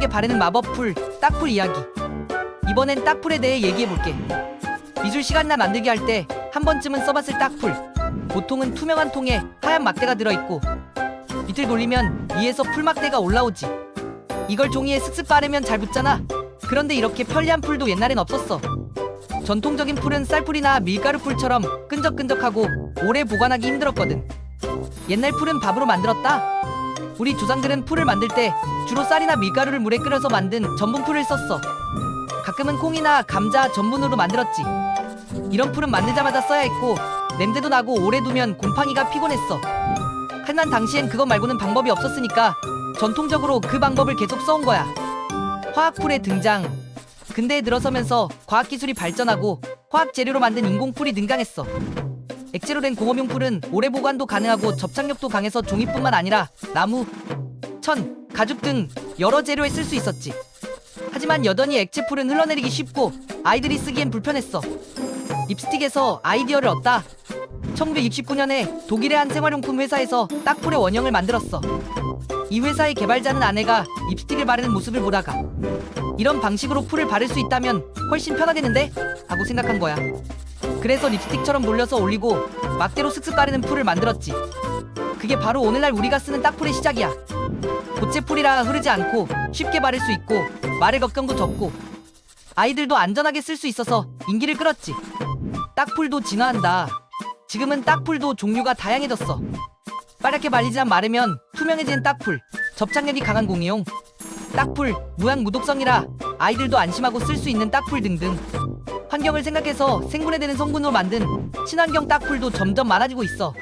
게 바르는 마법풀 딱풀 이야기. 이번엔 딱풀에 대해 얘기해볼게. 미술 시간이나 만들기 할 때 한 번쯤은 써봤을 딱풀. 보통은 투명한 통에 하얀 막대가 들어있고 밑을 돌리면 위에서 풀막대가 올라오지. 이걸 종이에 슥슥 바르면 잘 붙잖아. 그런데 이렇게 편리한 풀도 옛날엔 없었어. 전통적인 풀은 쌀풀이나 밀가루 풀처럼 끈적끈적하고 오래 보관하기 힘들었거든. 옛날 풀은 밥으로 만들었다 우리 조상들은 풀을 만들 때 주로 쌀이나 밀가루를 물에 끓여서 만든 전분풀을 썼어. 가끔은 콩이나 감자 전분으로 만들었지. 이런 풀은 만들자마자 써야 했고 냄새도 나고 오래 두면 곰팡이가 피곤했어. 하지만 당시엔 그것 말고는 방법이 없었으니까 전통적으로 그 방법을 계속 써온 거야. 화학풀의 등장. 근대에 들어서면서 과학기술이 발전하고 화학 재료로 만든 인공풀이 등장했어. 액체로 된 공업용 풀은 오래 보관도 가능하고 접착력도 강해서 종이뿐만 아니라 나무, 천, 가죽 등 여러 재료에 쓸 수 있었지. 하지만 여전히 액체 풀은 흘러내리기 쉽고 아이들이 쓰기엔 불편했어. 립스틱에서 아이디어를 얻다. 1969년에 독일의 한 생활용품 회사에서 딱풀의 원형을 만들었어. 이 회사의 개발자는 아내가 립스틱을 바르는 모습을 보다가 이런 방식으로 풀을 바를 수 있다면 훨씬 편하겠는데? 하고 생각한 거야. 그래서 립스틱처럼 돌려서 올리고 막대로 슥슥 바르는 풀을 만들었지. 그게 바로 오늘날 우리가 쓰는 딱풀의 시작이야. 고체 풀이라 흐르지 않고 쉽게 바를 수 있고 말의 걱정도 적고 아이들도 안전하게 쓸 수 있어서 인기를 끌었지. 딱풀도 진화한다. 지금은 딱풀도 종류가 다양해졌어. 빠르게 발리지만 마르면 투명해지는 딱풀, 접착력이 강한 공이용, 딱풀, 무향 무독성이라 아이들도 안심하고 쓸 수 있는 딱풀 등등. 환경을 생각해서 생분해되는 성분으로 만든 친환경 딱풀도 점점 많아지고 있어.